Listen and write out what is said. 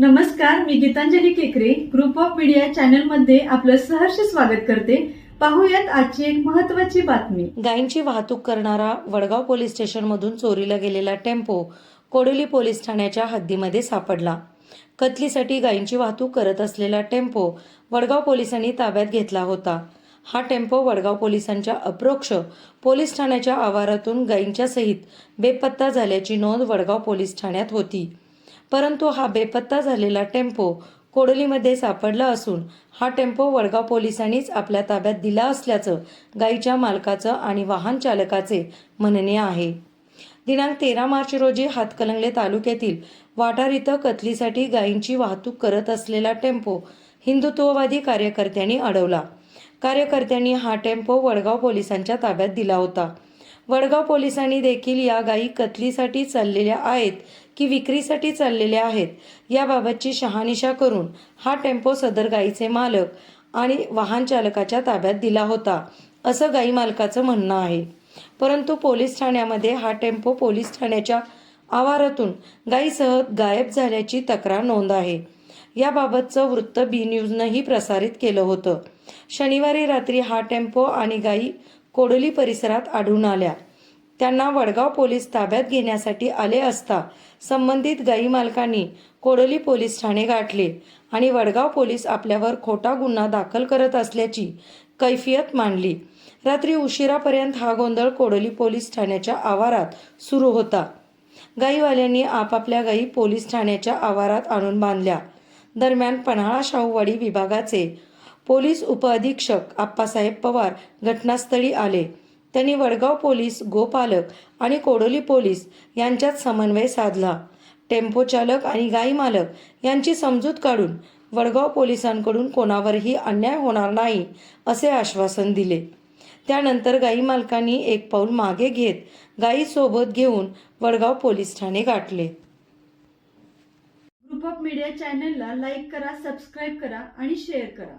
नमस्कार मी गीतांजली केकरे. Group of media चॅनलमध्ये आपलं सहर्ष स्वागत करते. पाहूयात आजची एक महत्वाची बातमी. गायींची वाहतूक करणारा वडगाव पोलीस स्टेशनमधून चोरीला गेलेला टेम्पो कोडोली पोलीस ठाण्याच्या हद्दीमध्ये सापडला. कतलीसाठी गायींची वाहतूक करत असलेला टेम्पो वडगाव पोलिसांनी ताब्यात घेतला होता. हा टेम्पो वडगाव पोलिसांच्या अप्रोक्ष पोलीस ठाण्याच्या आवारातून गायींच्या सहित बेपत्ता झाल्याची नोंद वडगाव पोलीस ठाण्यात होती. परंतु हा बेपत्ता झालेला टेम्पो कोडलीमध्ये सापडला असून हा टेम्पो वडगाव पोलिसांनीच आपल्या ताब्यात दिला असल्याचं गाईच्या मालकाचं आणि वाहन चालकाचे म्हणणे आहे. दिनांक तेरा मार्च रोजी हातकलंगले तालुक्यातील वाटार इथं कतलीसाठी गायींची वाहतूक करत असलेला टेम्पो हिंदुत्ववादी कार्यकर्त्यांनी अडवला. कार्यकर्त्यांनी हा टेम्पो वडगाव पोलिसांच्या ताब्यात दिला होता. वडगाव पोलिसांनी देखील या गायी कतलीसाठी चाललेल्या आहेत की विक्रीसाठी चाललेल्या आहेत याबाबतची शहानिशा करून हा टेम्पो सदर गायीचे मालक आणि वाहन चालकाच्या ताब्यात दिला होता असं गाई मालकाचं म्हणणं आहे. परंतु पोलीस ठाण्यामध्ये हा टेम्पो पोलीस ठाण्याच्या आवारातून गायीसह गायब झाल्याची तक्रार नोंद आहे. याबाबतचं वृत्त बी न्यूजनंही प्रसारित केलं होतं. शनिवारी रात्री हा टेम्पो आणि गायी कोडोली परिसरात आढळून आल्या. त्यांना वडगाव पोलीस ताब्यात घेण्यासाठी आले असता संबंधित गाई मालकांनी कोडोली पोलीस ठाणे गाठले आणि वडगाव पोलीस आपल्यावर खोटा गुन्हा दाखल करत असल्याची कैफियत मांडली. रात्री उशिरापर्यंत हा गोंधळ कोडोली पोलीस ठाण्याच्या आवारात सुरू होता. गाईवाल्यांनी आपापल्या गायी पोलीस ठाण्याच्या आवारात आणून बांधल्या. दरम्यान पन्हाळा शाहूवाडी विभागाचे पोलीस उपअधीक्षक आप्पासाहेब पवार घटनास्थळी आले. त्यांनी वडगाव पोलीस गोपालक आणि कोडोली पोलीस यांच्यात समन्वय साधला. टेम्पो चालक आणि गाई मालक यांची समजूत काढून वडगाव पोलिसांकडून कोणावरही अन्याय होणार नाही असे आश्वासन दिले. त्यानंतर गाई मालकांनी एक पाऊल मागे घेत गाईसोबत घेऊन वडगाव पोलीस ठाणे गाठले. ग्रुप ऑफ मीडिया चॅनलला लाईक करा सबस्क्राईब करा आणि शेअर करा.